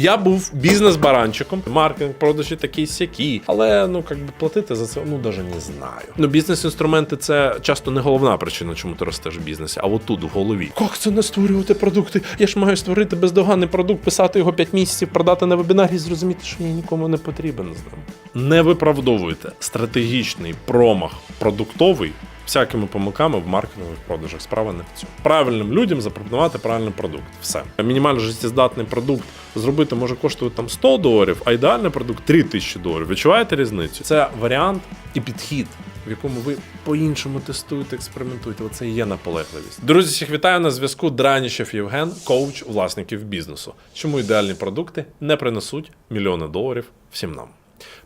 Я був бізнес-баранчиком, маркетинг, продажі такі сякі, але ну як би платити за це, ну навіть не знаю. Ну, бізнес-інструменти це часто не головна причина, чому ти ростеш в бізнесі, а от тут в голові. Як це не створювати продукти? Я ж маю створити бездоганний продукт, писати його 5 місяців, продати на вебінарі зрозуміти, що я нікому не потрібен з ним. Не виправдовуйте стратегічний промах продуктовий всякими помилками в маркетингових продажах. Справа не в цьому. Правильним людям запропонувати правильний продукт. Все. Мінімально життєздатний продукт зробити може коштувати там 100 доларів, а ідеальний продукт 3000 доларів. Відчуваєте різницю? Це варіант і підхід. В якому ви по-іншому тестуєте, експериментуєте. Оце і є наполегливість. Друзі, всіх вітаю на зв'язку. Дранішев Євген, коуч власників бізнесу. Чому ідеальні продукти не принесуть мільйони доларів всім нам?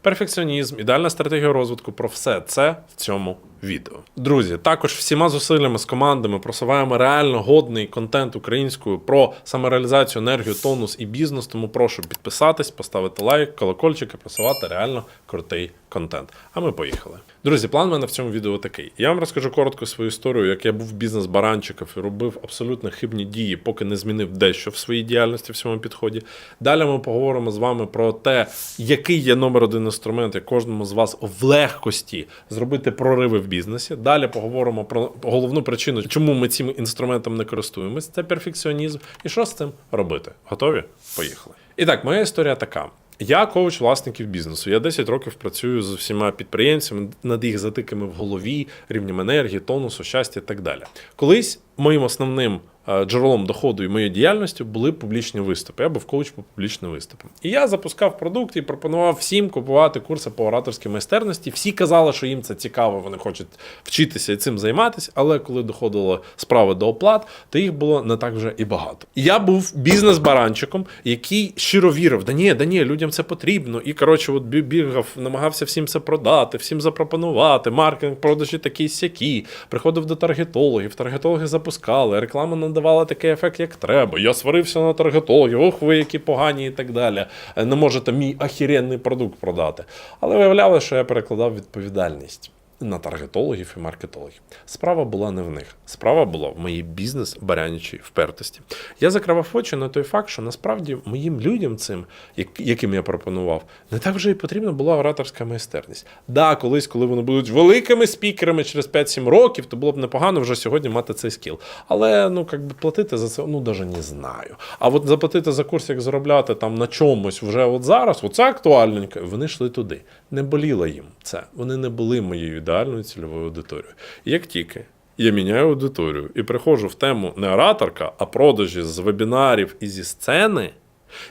Перфекціонізм, ідеальна стратегія розвитку про все це в цьому відео. Друзі, також всіма зусиллями з командами просуваємо реально годний контент українською про самореалізацію, енергію, тонус і бізнес. Тому прошу підписатись, поставити лайк, колокольчик і просувати реально крутий контент. А ми поїхали. Друзі, план мене в цьому відео такий. Я вам розкажу коротко свою історію, як я був бізнес-баранчиком і робив абсолютно хибні дії, поки не змінив дещо в своїй діяльності в цьому підході. Далі ми поговоримо з вами про те, який є номер один інструмент, як кожному з вас в легкості зробити прориви в бізнесі. Далі поговоримо про головну причину, чому ми цим інструментом не користуємось. Це перфекціонізм. І що з цим робити? Готові? Поїхали. І так, моя історія така. Я коуч власників бізнесу. Я 10 років працюю з всіма підприємцями над їх затиками в голові, рівнем енергії, тонусу, щастя і так далі. Колись моїм основним е, джерелом доходу і моєї діяльності були публічні виступи. Я був коуч по публічним виступам. І я запускав продукт і пропонував всім купувати курси по ораторській майстерності. Всі казали, що їм це цікаво, вони хочуть вчитися і цим займатися. Але коли доходило справи до оплат, то їх було не так вже і багато. Я був бізнес-баранчиком, який щиро вірив: да ні, да ні, людям це потрібно. І коротше, от бігав, намагався всім це продати, всім запропонувати. Маркетинг, продажі такі сякі. Приходив до таргетологів, таргетологи запускали, реклама надавала такий ефект, як треба. Я сварився на таргетологів, ох, ви які погані і так далі. Е, Не можете мій ахіренний продукт продати. Але виявляли, що я перекладав відповідальність. На таргетологів і маркетологів. Справа була не в них. Справа була в моїй бізнес-барянічій впертості. Я закривав очі на той факт, що насправді моїм людям цим, яким я пропонував, не так вже і потрібна була ораторська майстерність. Да, колись, коли вони будуть великими спікерами через 5-7 років, то було б непогано вже сьогодні мати цей скіл. Але ну як би платити за це, ну навіть не знаю. А от заплатити за курс, як заробляти там на чомусь вже от зараз, оце актуальненько. Вони йшли туди. Не боліло їм це. Вони не були моєю ідеальною цільовою аудиторією. Як тільки я міняю аудиторію і приходжу в тему не ораторка, а продажі з вебінарів і зі сцени.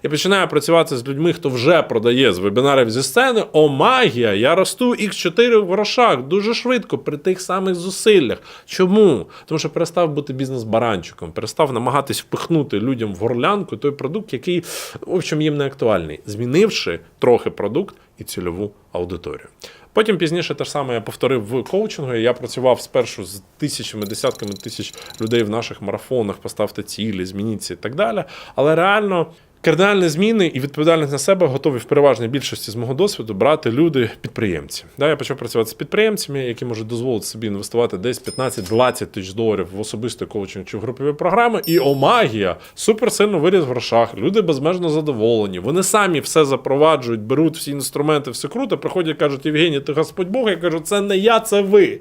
Я починаю працювати з людьми, хто вже продає з вебінарів зі сцени. О, магія! Я росту X4 в грошах дуже швидко при тих самих зусиллях. Чому? Тому що перестав бути бізнес-баранчиком, перестав намагатись впихнути людям в горлянку той продукт, який, в общем, їм не актуальний, змінивши трохи продукт і цільову аудиторію. Потім пізніше те ж саме я повторив в коучингу. Я працював спершу з тисячами, десятками тисяч людей в наших марафонах, поставте цілі, змініться і так далі. Але реально. Кардинальні зміни і відповідальність на себе готові в переважній більшості з мого досвіду брати люди-підприємці. Да, я почав працювати з підприємцями, які можуть дозволити собі інвестувати десь 15-20 тисяч доларів в особистий коучинг чи в групові програми. І о, магія! Супер сильно виріс в грошах. Люди безмежно задоволені. Вони самі все запроваджують, беруть всі інструменти, все круто. Приходять, кажуть, Євгеній, ти Господь Бог. Я кажу, це не я, це ви.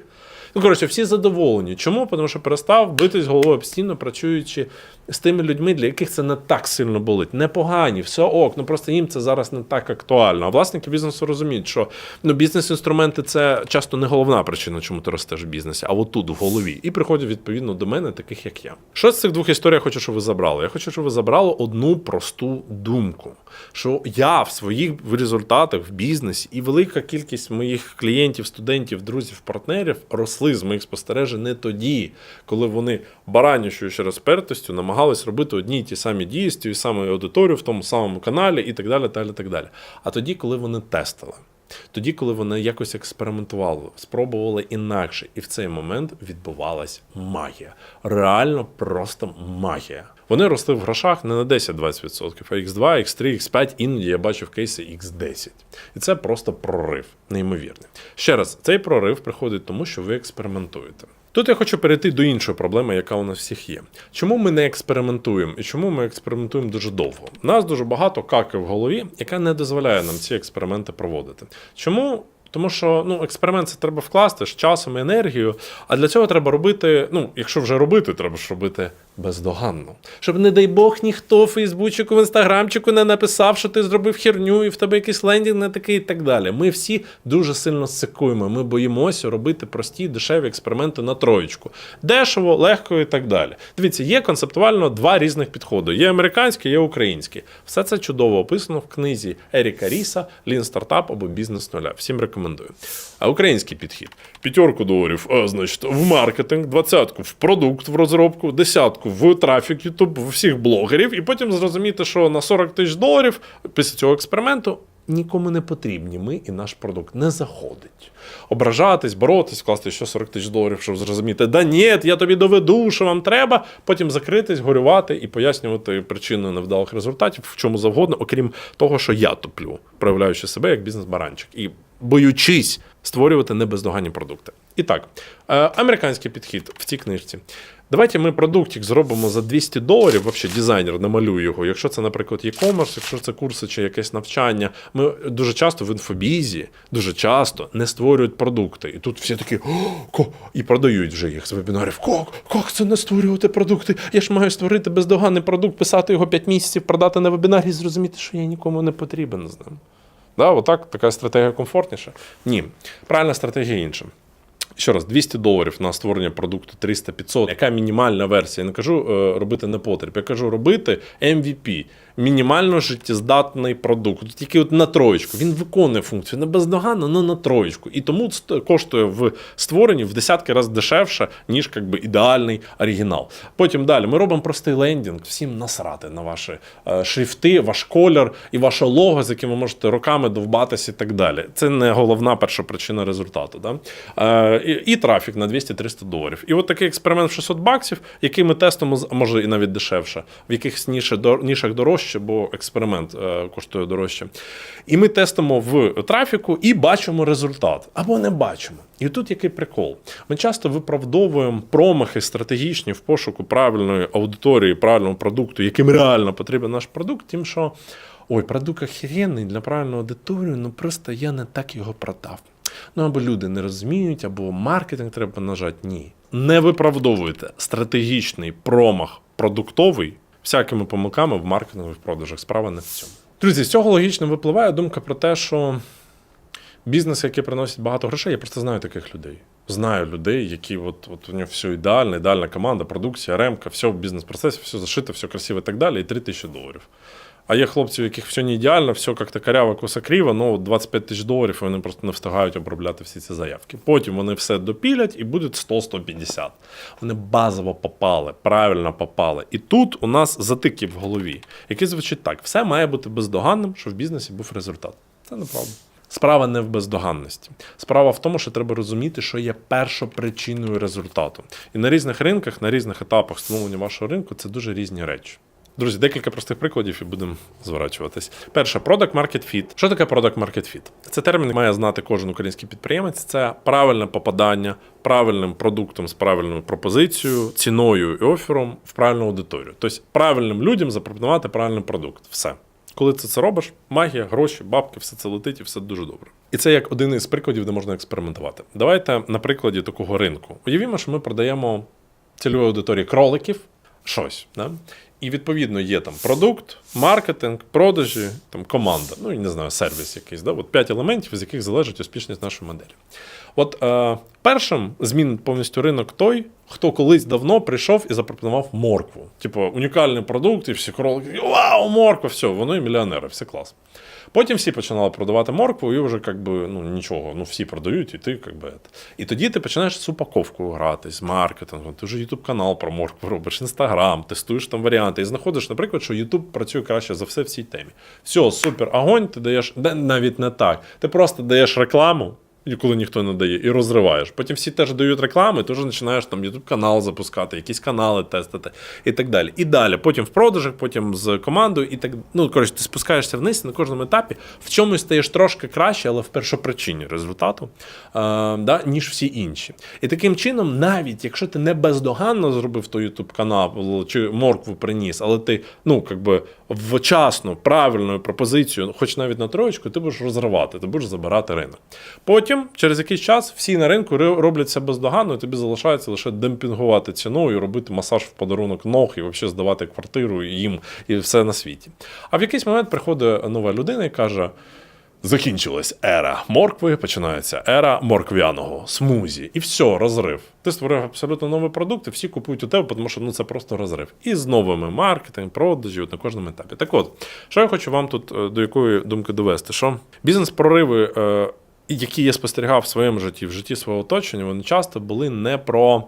Ну, коротше, всі задоволені. Чому? Тому що перестав битись головою постійно, працюючи з тими людьми, для яких це не так сильно болить. Непогані, все ок, ну просто їм це зараз не так актуально. А власники бізнесу розуміють, що ну, бізнес-інструменти це часто не головна причина, чому ти ростеш в бізнесі, а отут в голові. І приходять відповідно до мене, таких як я. Що з цих двох історій я хочу, щоб ви забрали? Я хочу, щоб ви забрали одну просту думку: що я в своїх результатах в бізнесі і велика кількість моїх клієнтів, студентів, друзів, партнерів росли з моїх спостережень не тоді, коли вони баранячою через пертостю намагались робити одні й ті самі дії з тією самою аудиторією в тому самому каналі і так далі, далі, так далі. А тоді, коли вони тестили. Тоді, коли вони якось експериментували, спробували інакше, і в цей момент відбувалась магія. Реально просто магія. Вони росли в грошах не на 10-20%, а X2, X3, X5, іноді я бачив кейси X10. І це просто прорив, неймовірний. Ще раз, цей прорив приходить тому, що ви експериментуєте. Тут я хочу перейти до іншої проблеми, яка у нас всіх є. Чому ми не експериментуємо і чому ми експериментуємо дуже довго? Нас дуже багато каки в голові, яка не дозволяє нам ці експерименти проводити. Чому? Тому що ну, експеримент це треба вкласти з часом і енергією, а для цього треба робити, ну, якщо вже робити, треба ж робити бездоганно. Щоб, не дай Бог, ніхто в Фейсбучику, в інстаграмчику не написав, що ти зробив херню, і в тебе якийсь лендінг не такий і так далі. Ми всі дуже сильно сикуємо. Ми боїмося робити прості дешеві експерименти на троєчку. Дешево, легко і так далі. Дивіться, є концептуально два різних підходи: є американський, є український. Все це чудово описано в книзі Еріка Ріса Лін стартап або бізнес нуля. Всім рекомендую. А український підхід: п'ятерку доларів, а, значить, в маркетинг, двадцятку в продукт, в розробку, десятку в трафік в всіх блогерів, і потім зрозуміти, що на 40 тисяч доларів після цього експерименту. Нікому не потрібні ми і наш продукт не заходить. Ображатись, боротись, вкласти ще 40 тисяч доларів, щоб зрозуміти, да ні, я тобі доведу, що вам треба. Потім закритись, горювати і пояснювати причини невдалих результатів в чому завгодно, окрім того, що я топлю, проявляючи себе як бізнес-баранчик і боючись створювати небездоганні продукти. І так, е, американський підхід в цій книжці. Давайте ми продуктик зробимо за 200 доларів, взагалі дизайнер намалює його. Якщо це, наприклад, e-commerce, якщо це курси чи якесь навчання. Ми дуже часто в інфобізі, дуже часто не створюють продукти. І тут всі такі «О, ко-» і продають вже їх з вебінарів. Як це не створювати продукти? Я ж маю створити бездоганний продукт, писати його 5 місяців, продати на вебінарі і зрозуміти, що я нікому не потрібен з ним. Да, отак, така стратегія комфортніша? Ні. Правильна стратегія інша. Ще раз, 200 доларів на створення продукту 300-500. Яка мінімальна версія? Я не кажу е, робити непотріб, я кажу робити MVP. Мінімально життєздатний продукт. Тільки от на троєчку. Він виконує функцію не бездоганно, але на троєчку. І тому коштує в створенні в десятки разів дешевше, ніж якби, ідеальний оригінал. Потім далі ми робимо простий лендінг, всім насрати на ваші е, шрифти, ваш колір і ваше лого, з яким ви можете роками довбатися і так далі. Це не головна перша причина результату. Да? Е, і, і трафік на 200-300 доларів. І от такий експеримент в 600 баксів, який ми тестимо, може і навіть дешевше, в якихось нішах дорожче, бо експеримент е, коштує дорожче. І ми тестимо в трафіку і бачимо результат. Або не бачимо. І тут який прикол. Ми часто виправдовуємо промахи стратегічні в пошуку правильної аудиторії, правильного продукту, яким реально потрібен наш продукт, тим, що ой, продукт охеренний для правильної аудиторії, ну просто я не так його продав. Ну або люди не розуміють, або маркетинг треба нажати. Ні. Не виправдовуйте стратегічний промах продуктовий всякими помилками в маркетингу в продажах. Справа не в цьому. Друзі, з цього логічно випливає думка про те, що бізнес, який приносить багато грошей, я просто знаю таких людей. Знаю людей, які от, от у нього все ідеально, ідеальна команда, продукція, ремка, все в бізнес-процесі, все зашито, все красиво і так далі, і 3 тисячі доларів. А є хлопці, у яких все не ідеально, все як-то коряво, коса криво, ну 25 тисяч доларів, і вони просто не встигають обробляти всі ці заявки. Потім вони все допілять і будуть 100-150. Вони базово попали, правильно попали. І тут у нас затики в голові, який звучить так: все має бути бездоганним, щоб в бізнесі був результат. Це неправда. Справа не в бездоганності. Справа в тому, що треба розуміти, що є першопричиною результату. І на різних ринках, на різних етапах становлення вашого ринку це дуже різні речі. Друзі, декілька простих прикладів і будемо зворачуватись. Перше, product market fit. Що таке product market fit? Це термін має знати кожен український підприємець. Це правильне попадання правильним продуктом з правильною пропозицією, ціною і офером в правильну аудиторію. Тобто правильним людям запропонувати правильний продукт. Все. Коли ти це робиш, магія, гроші, бабки, все це летить і все дуже добре. І це як один із прикладів, де можна експериментувати. Давайте на прикладі такого ринку. Уявімо, що ми продаємо цільовій аудиторії кроликів щось. Да? І відповідно є там продукт, маркетинг, продажі, там команда, ну і не знаю, сервіс якийсь. Да? От п'ять елементів, з яких залежить успішність нашої моделі. От е, першим змін повністю ринок той, хто колись давно прийшов і запропонував моркву. Типу, унікальний продукт, і всі кролики, вау, морква, все, воно і мільйонери, все клас. Потім всі починали продавати моркву, і вже як би, ну, нічого, ну всі продають, і ти як би. І тоді ти починаєш з упаковкою грати, з маркетингом, ти вже YouTube канал про моркву робиш, інстаграм, тестуєш там варіанти і знаходиш, наприклад, що YouTube працює краще за все в цій темі. Все, супер, агонь, ти даєш, навіть не так. Ти просто даєш рекламу. І коли ніхто не дає, і розриваєш. Потім всі теж дають реклами, ти вже починаєш там YouTube канал запускати, якісь канали тестити і так далі. І далі. Потім в продажах, потім з командою, і так ну коротше, ти спускаєшся вниз на кожному етапі в чомусь стаєш трошки краще, але в першопричині результату, е, да, ніж всі інші. І таким чином, навіть якщо ти не бездоганно зробив той YouTube канал чи моркву приніс, але ти ну якби вчасно, правильною пропозицією, хоч навіть на троєчку, ти будеш розривати, ти будеш забирати ринок. Потім, через якийсь час, всі на ринку ри- роблять бездоганно, і тобі залишається лише демпінгувати ціну і робити масаж в подарунок ног, і взагалі здавати квартиру їм і все на світі. А в якийсь момент приходить нова людина і каже. Закінчилась ера моркви, починається ера морквяного смузі. І все, розрив. Ти створив абсолютно новий продукт, і всі купують у тебе, тому що ну, це просто розрив. І з новими маркетинг, продажі на кожному етапі. Так от, що я хочу вам тут е, до якої думки довести, що бізнес-прориви, е, які я спостерігав в своєму житті, в житті свого оточення, вони часто були не про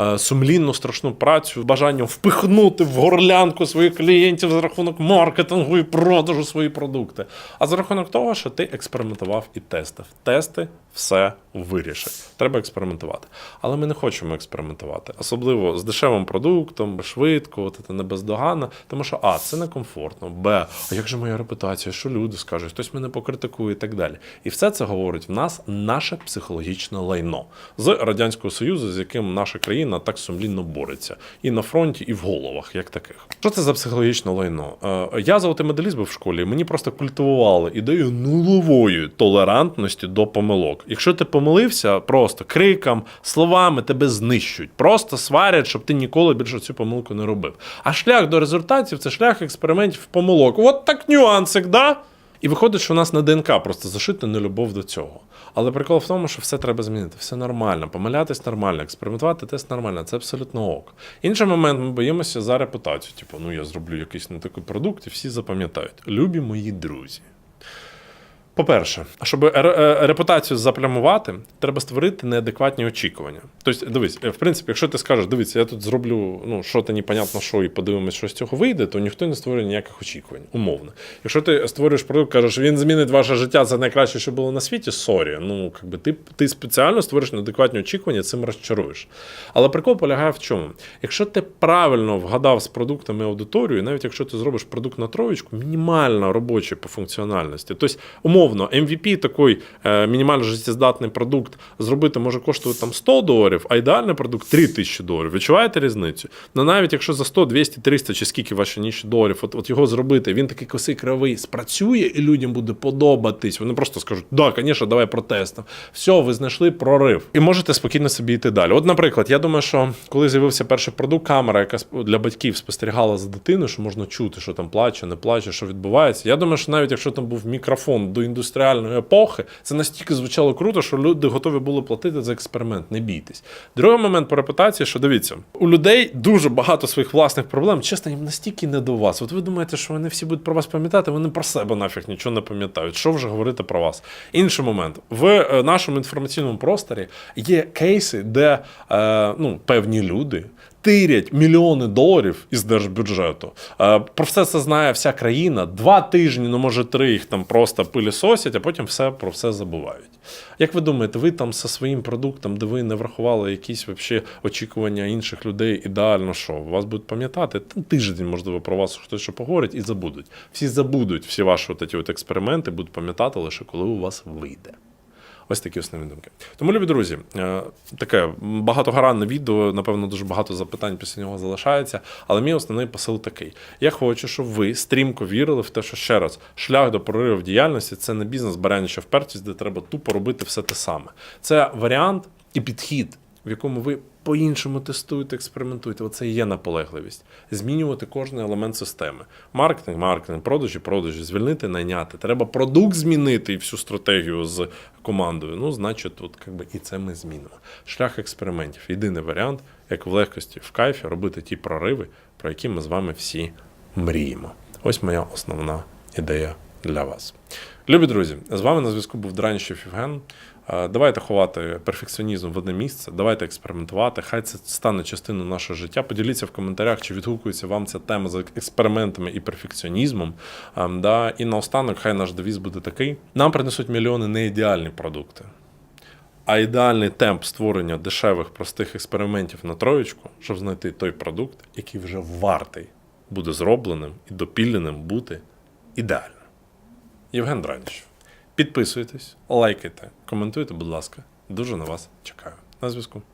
е, сумлінну страшну працю, бажання впихнути в горлянку своїх клієнтів за рахунок маркетингу і продажу свої продукти. А за рахунок того, що ти експериментував і тестив. Тести все вирішать. Треба експериментувати. Але ми не хочемо експериментувати, особливо з дешевим продуктом, швидко, це не бездоганно. Тому що А, це некомфортно, Б, а як же моя репутація, що люди скажуть, хтось мене покритикує і так далі. І все це говорить в нас наше психологічне лайно з Радянського Союзу, з яким наша країна так сумлінно бореться. І на фронті, і в головах, як таких. Що це за психологічне лайно? Е, Я золотий медаліст був в школі, мені просто культивували ідею нулової толерантності до помилок. Якщо ти помилився, просто криком, словами тебе знищують, просто сварять, щоб ти ніколи більше цю помилку не робив. А шлях до результатів це шлях експериментів помилок. От так нюансик, да? І виходить, що у нас на ДНК просто зашита нелюбов до цього. Але прикол в тому, що все треба змінити, все нормально, помилятись нормально, експериментувати тест нормально, це абсолютно ок. Інший момент, ми боїмося за репутацію. Типу, ну я зроблю якийсь не такий продукт, і всі запам'ятають. Любі мої друзі. По-перше, щоб е, репутацію заплямувати, треба створити неадекватні очікування. Тобто, дивись, е, в принципі, якщо ти скажеш, дивіться, я тут зроблю ну, що то непонятно що, і подивимось, що з цього вийде, то ніхто не створює ніяких очікувань, умовно. Якщо ти створюєш продукт, кажеш, він змінить ваше життя, це найкраще, що було на світі, сорі. Ну, якби ти, ти спеціально створиш неадекватні очікування, цим розчаруєш. Але прикол полягає в чому? Якщо ти правильно вгадав з продуктами аудиторію, навіть якщо ти зробиш продукт на троєчку, мінімально робочий по функціональності. Тобто, умовно, MVP такий е, мінімально життєздатний продукт зробити може коштувати там 100 доларів, а ідеальний продукт 3000 доларів. Відчуваєте різницю? Ну навіть якщо за 100, 200, 300 чи скільки ваші ніші доларів, от, от його зробити, він такий косий кривий, спрацює і людям буде подобатись. Вони просто скажуть, да, звісно, давай протестимо. Все, ви знайшли прорив. І можете спокійно собі йти далі. От, наприклад, я думаю, що коли з'явився перший продукт, камера, яка для батьків спостерігала за дитиною, що можна чути, що там плаче, не плаче, що відбувається. Я думаю, що навіть якщо там був мікрофон до індустріальної епохи, це настільки звучало круто, що люди готові були платити за експеримент. Не бійтесь. Другий момент по репутації, що дивіться, у людей дуже багато своїх власних проблем. Чесно, їм настільки не до вас. От ви думаєте, що вони всі будуть про вас пам'ятати, вони про себе нафіг нічого не пам'ятають. Що вже говорити про вас? Інший момент в е, нашому інформаційному просторі є кейси, де е, ну, певні люди. Тирять мільйони доларів із держбюджету. Е, Про все це знає вся країна. Два тижні, ну може три їх там просто пилісосять, а потім все про все забувають. Як ви думаєте, ви там зі своїм продуктом, де ви не врахували якісь вообще очікування інших людей, ідеально що? Вас будуть пам'ятати тиждень, можливо, про вас хтось що поговорить і забудуть. Всі забудуть всі ваші от експерименти, будуть пам'ятати лише коли у вас вийде. Ось такі основні думки. Тому, любі друзі, е, таке багатогранне відео, напевно, дуже багато запитань після нього залишається. Але мій основний посил такий: я хочу, щоб ви стрімко вірили в те, що ще раз шлях до прориву діяльності це не бізнес барянича впертість, де треба тупо робити все те саме. Це варіант і підхід, в якому ви по-іншому тестуєте, експериментуєте. Оце і є наполегливість. Змінювати кожен елемент системи. Маркетинг, маркетинг, продажі, продажі, звільнити, найняти. Треба продукт змінити і всю стратегію з командою. Ну, значить, тут якби і це ми змінимо. Шлях експериментів. Єдиний варіант, як в легкості, в кайфі робити ті прориви, про які ми з вами всі мріємо. Ось моя основна ідея для вас. Любі друзі, з вами на зв'язку був Дранішев Євген. Давайте ховати перфекціонізм в одне місце, давайте експериментувати. Хай це стане частиною нашого життя. Поділіться в коментарях, чи відгукується вам ця тема з експериментами і перфекціонізмом. Ем, да? І наостанок, хай наш девіз буде такий: нам принесуть мільйони не ідеальні продукти. А ідеальний темп створення дешевих простих експериментів на троєчку, щоб знайти той продукт, який вже вартий буде зробленим і допіленим бути ідеально. Євген Драніч. Підписуйтесь, лайкайте, коментуйте, будь ласка. Дуже на вас чекаю. На зв'язку.